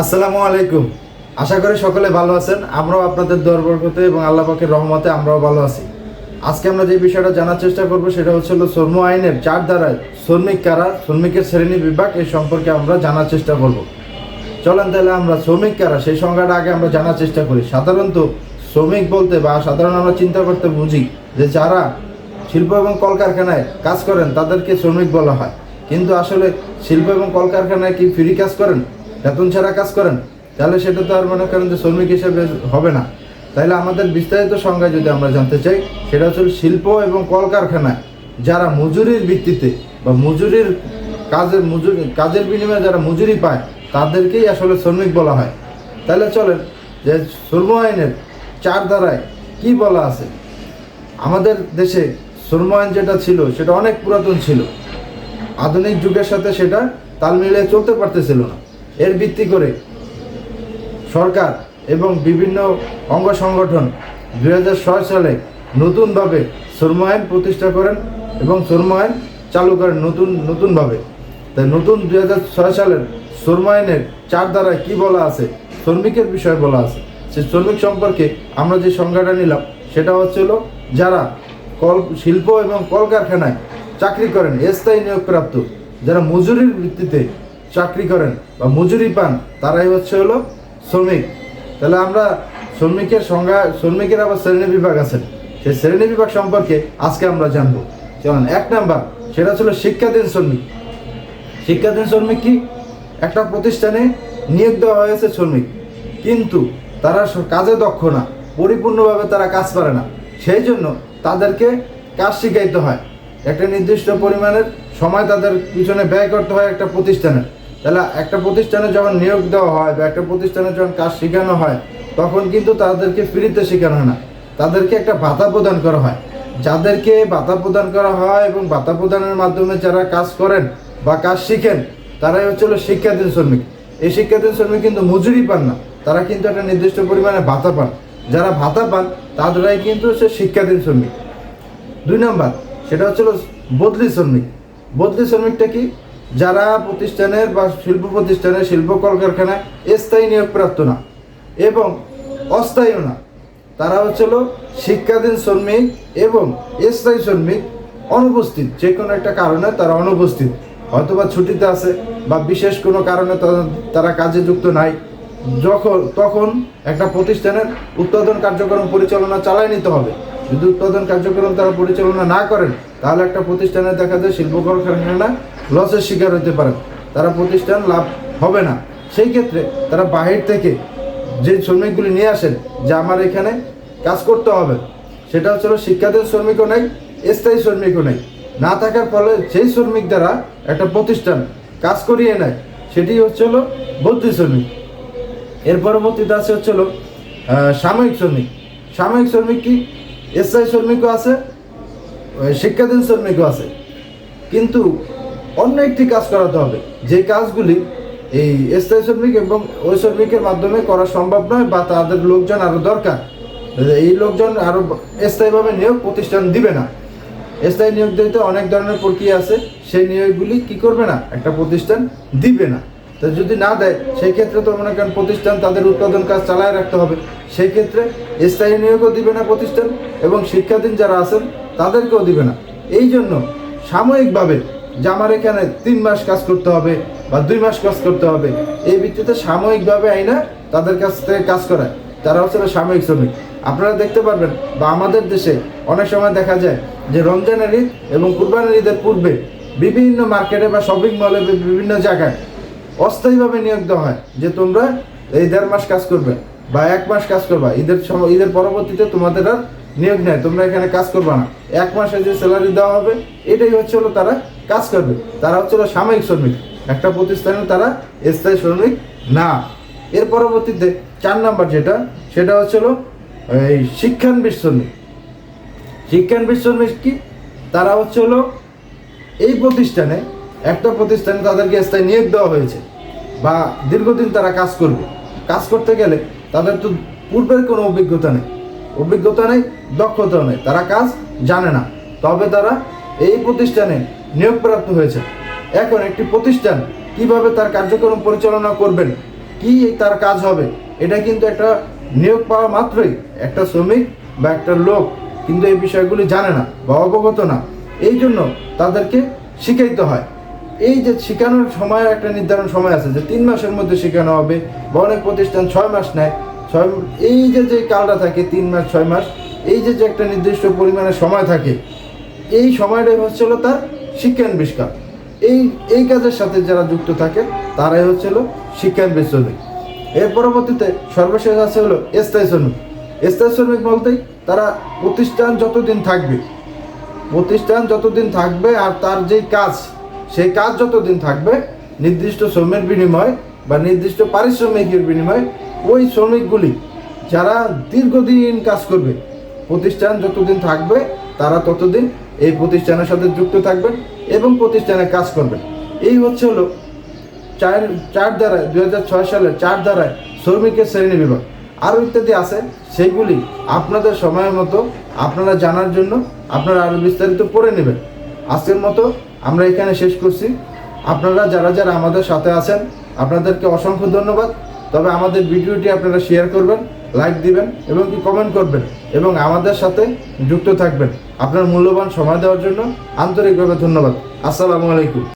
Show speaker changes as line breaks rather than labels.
আসসালামু আলাইকুম। আশা করি সকলে ভালো আছেন। আমরাও আপনাদের দরবরকতে এবং আল্লাহ পাকের রহমতে আমরাও ভালো আছি। আজকে আমরা যে বিষয়টা জানার চেষ্টা করব সেটা হচ্ছে হলো শ্রম আইনের চার দ্বারায় শ্রমিক কারা, শ্রমিকের শ্রেণি বিভাগ এই সম্পর্কে আমরা জানার চেষ্টা করব। চলেন তাহলে আমরা শ্রমিক কারা, সেই সংজ্ঞাটা আগে আমরা জানার চেষ্টা করি। সাধারণত শ্রমিক বলতে বা সাধারণ আমরা চিন্তা করতে বুঝি যে যারা শিল্প এবং কলকারখানায় কাজ করেন তাদেরকে শ্রমিক বলা হয়। কিন্তু আসলে শিল্প এবং কলকারখানায় কি ফ্রি কাজ করেন? বেতন ছাড়া কাজ করেন, তাহলে সেটা তো আর মনে করেন যে শ্রমিক হিসেবে হবে না। তাইলে আমাদের বিস্তারিত সংজ্ঞায় যদি আমরা জানতে চাই, সেটা হচ্ছে শিল্প এবং কলকারখানায় যারা মজুরির ভিত্তিতে বা মজুরির কাজের মজুরি, কাজের বিনিময়ে যারা মজুরি পায়, তাদেরকেই আসলে শ্রমিক বলা হয়। তাহলে চলেন যে শ্রম আইনের চার ধারায় কি বলা আছে? আমাদের দেশে শ্রম আইন যেটা ছিল, সেটা অনেক পুরাতন ছিল। আধুনিক যুগের সাথে সেটা তাল মিলিয়ে চলতে পারতেছিল না। এর ভিত্তি করে সরকার এবং বিভিন্ন অঙ্গ সংগঠন দু হাজার ছয় সালে নতুনভাবে শ্রম আইন প্রতিষ্ঠা করেন এবং শ্রম আইন চালু করেন নতুন, নতুনভাবে। তাই নতুন দু হাজার ছয় সালের শ্রম আইনের চার দ্বারায় কি বলা আছে? শ্রমিকের বিষয়ে বলা আছে। সে শ্রমিক সম্পর্কে আমরা যে সংজ্ঞাটা নিলাম, সেটা হচ্ছে হলো যারা কল, শিল্প এবং কলকারখানায় চাকরি করেন, স্থায়ী নিয়োগপ্রাপ্ত, যারা মজুরির ভিত্তিতে চাকরি করেন বা মজুরি পান, তারাই হচ্ছে হলো শ্রমিক। তাহলে আমরা শ্রমিকের সংজ্ঞা শ্রমিকের আবার শ্রেণি বিভাগ আছেন সেই শ্রেণি বিভাগ সম্পর্কে আজকে আমরা জানব। যেমন এক নাম্বার, সেটা ছিল শিক্ষাধীন শ্রমিক। শিক্ষাধীন শ্রমিক কি? একটা প্রতিষ্ঠানে নিয়োগ দেওয়া হয়েছে শ্রমিক, কিন্তু তারা কাজে দক্ষ না, পরিপূর্ণভাবে তারা কাজ পারে না। সেই জন্য তাদেরকে কাজ শিখাইতে হয়। একটা নির্দিষ্ট পরিমাণের সময় তাদের পিছনে ব্যয় করতে হয় একটা প্রতিষ্ঠানে তাহলে একটা প্রতিষ্ঠানে যখন নিয়োগ দেওয়া হয় বা একটা প্রতিষ্ঠানে যখন কাজ শেখানো হয়, তখন কিন্তু তাদেরকে ফ্রিতে শেখানো হয় না। তাদেরকে একটা ভাতা প্রদান করা হয়। যাদেরকে ভাতা প্রদান করা হয় এবং ভাতা প্রদানের মাধ্যমে যারা কাজ করেন বা কাজ শিখেন, তারাই হচ্ছে শিক্ষাধীন শ্রমিক। এই শিক্ষাধীন শ্রমিক কিন্তু মজুরি পান না। তারা কিন্তু একটা নির্দিষ্ট পরিমাণে ভাতা পান। যারা ভাতা পান, তাদেরাই কিন্তু হচ্ছে শিক্ষাধীন শ্রমিক। দুই নম্বর, সেটা হচ্ছে হলো বদলি শ্রমিক। বদলি শ্রমিকটা কি? যারা প্রতিষ্ঠানের বা শিল্প প্রতিষ্ঠানের শিল্প কলকারখানায় স্থায়ী নিয়োগপ্রাপ্ত না এবং অস্থায়ীও না, তারা হচ্ছিল শিক্ষাধীন শ্রমিক এবং স্থায়ী শ্রমিক অনুপস্থিত। যে কোনো একটা কারণে তারা অনুপস্থিত। হয়তোবা ছুটিতে আছে বা বিশেষ কোনো কারণে তারা- কাজে যুক্ত নাই। যখন, তখন একটা প্রতিষ্ঠানের উৎপাদন কার্যক্রম পরিচালনা চালায় নিতে হবে। যদি উৎপাদন কার্যক্রম তারা পরিচালনা না করেন, তাহলে একটা প্রতিষ্ঠানে দেখা যায় শিল্প কলকারখানা লসের শিকার হতে পারে। তারা প্রতিষ্ঠান লাভ হবে না। সেই ক্ষেত্রে তারা বাহির থেকে যে শ্রমিকগুলি নিয়ে আসেন, যে আমার এখানে কাজ করতে হবে, সেটা হচ্ছে শিক্ষাধীন শ্রমিকও নেই, স্থায়ী শ্রমিকও নেই। না থাকার ফলে সেই শ্রমিক দ্বারা একটা প্রতিষ্ঠান কাজ করিয়ে নেয়, সেটি হচ্ছে হলো বদলি শ্রমিক। এর পরবর্তীতে আছে হচ্ছে হলো সাময়িক শ্রমিক। সাময়িক শ্রমিক কি? স্থায়ী শ্রমিকও আছে শিক্ষাধীন শ্রমিকও আছে। কিন্তু অন্য একটি কাজ করাতে হবে। যে কাজগুলি এই স্থায়ী শ্রমিক এবং ওই শ্রমিকের মাধ্যমে করা সম্ভব নয় বা তাদের লোকজন আরও দরকার এই লোকজন আরও স্থায়ীভাবে নিয়োগ প্রতিষ্ঠান দিবে না। স্থায়ী নিয়োগ দিতে অনেক ধরনের প্রক্রিয়া আছে, সেই নিয়োগগুলি কি করবে না? একটা প্রতিষ্ঠান দিবে না। তো যদি না দেয়, সেই ক্ষেত্রে তো মনে করেন প্রতিষ্ঠান তাদের উৎপাদন কাজ চালায় রাখতে হবে। সেই ক্ষেত্রে স্থায়ী নিয়োগও দিবে না প্রতিষ্ঠান এবং শিক্ষাধীন যারা আছেন, তাদেরকেও দিবে না। এই জন্য সাময়িকভাবে যে আমার এখানে তিন মাস কাজ করতে হবে বা দুই মাস কাজ করতে হবে, এই ভিত্তিতে সাময়িকভাবে আইনা তাদের কাছ থেকে কাজ করায়। তারা হচ্ছে সাময়িক শ্রমিক। আপনারা দেখতে পারবেন, বা আমাদের দেশে অনেক সময় দেখা যায় যে রমজানের ঈদ এবং কুরবানের ঈদের পূর্বে বিভিন্ন মার্কেটে বা শপিং মলে বিভিন্ন জায়গায় অস্থায়ীভাবে নিয়োগ দেওয়া হয় যে তোমরা এই দেড় মাস কাজ করবে বা এক মাস কাজ করবা। ঈদের সময় ঈদের পরবর্তীতে তোমাদের আর নিয়োগ নেয় তোমরা এখানে কাজ করবা না। এক মাসে যে স্যালারি দেওয়া হবে, এটাই হচ্ছে হলো তারা কাজ করবে। তারা হচ্ছে সাময়িক শ্রমিক। একটা প্রতিষ্ঠানে তারা স্থায়ী শ্রমিক না। এর পরবর্তীতে চার নাম্বার যেটা, সেটা হচ্ছে এই শিক্ষানবিশ শ্রমিক। শিক্ষানবিশ শ্রমিক কি? তারা হচ্ছে হলো এই প্রতিষ্ঠানে একটা প্রতিষ্ঠানে তাদেরকে স্থায়ী নিয়োগ দেওয়া হয়েছে বা দীর্ঘদিন তারা কাজ করবে। কাজ করতে গেলে তাদের তো পূর্বের কোনো অভিজ্ঞতা নেই। অভিজ্ঞতা নেই, দক্ষতা নেই। তারা কাজ জানে না। তবে তারা এই প্রতিষ্ঠানে নিয়োগপ্রাপ্ত হয়েছে। এখন একটি প্রতিষ্ঠান কীভাবে তার কার্যক্রম পরিচালনা করবেন, কি তার কাজ হবে, এটা কিন্তু একটা নিয়োগ পাওয়া মাত্রই। একটা শ্রমিক বা একটা লোক কিন্তু এই বিষয়গুলি জানে না বা অবগত না। এই জন্য তাদেরকে শিখাইতে হয়। এই যে শেখানোর সময়, একটা নির্ধারণ সময় আছে যে তিন মাসের মধ্যে শেখানো হবে বা অনেক প্রতিষ্ঠান ছয় মাস নেয়। ছয় এই যে যে কালটা থাকে, তিন মাস, ছয় মাস, এই যে যে একটা নির্দিষ্ট পরিমাণে সময় থাকে, এই সময়টাই হচ্ছিল তার শিক্ষানবিষ্কার এই এই কাজের সাথে যারা যুক্ত থাকে তারাই হচ্ছিল শিক্ষানবিদ শ্রমিক এর পরবর্তীতে সর্বশেষ আছে হলো স্থায়ী শ্রমিক। স্থায়ী শ্রমিক বলতেই তারা প্রতিষ্ঠান যতদিন থাকবে, প্রতিষ্ঠান যতদিন থাকবে আর তার যে কাজ, সেই কাজ যতদিন থাকবে, নির্দিষ্ট শ্রমের বিনিময় বা নির্দিষ্ট পারিশ্রমিকের বিনিময়ে, ওই শ্রমিকগুলি যারা দীর্ঘদিন কাজ করবে, প্রতিষ্ঠান যতদিন থাকবে তারা ততদিন এই প্রতিষ্ঠানের সাথে যুক্ত থাকবেন এবং প্রতিষ্ঠানে কাজ করবেন। এই হচ্ছে হলো চার চার ধারায়, দুই হাজার ছয় সালের চার ধারায় শ্রমিকের শ্রেণি বিভাগ। আরও ইত্যাদি আছে সেইগুলি আপনাদের সময়ের মতো আপনারা জানার জন্য আপনারা আরও বিস্তারিত পড়ে নেবেন। আজকের মতো আমরা এখানে শেষ করছি। আপনারা যারা যারা আমাদের সাথে আছেন, আপনাদেরকে অসংখ্য ধন্যবাদ। তবে আমাদের ভিডিওটি আপনারা শেয়ার করবেন, লাইক দিবেন এবং কি কমেন্ট করবেন এবং আমাদের সাথে যুক্ত থাকবেন। আপনার মূল্যবান সময় দেওয়ার জন্য আন্তরিকভাবে ধন্যবাদ। আসসালামু আলাইকুম।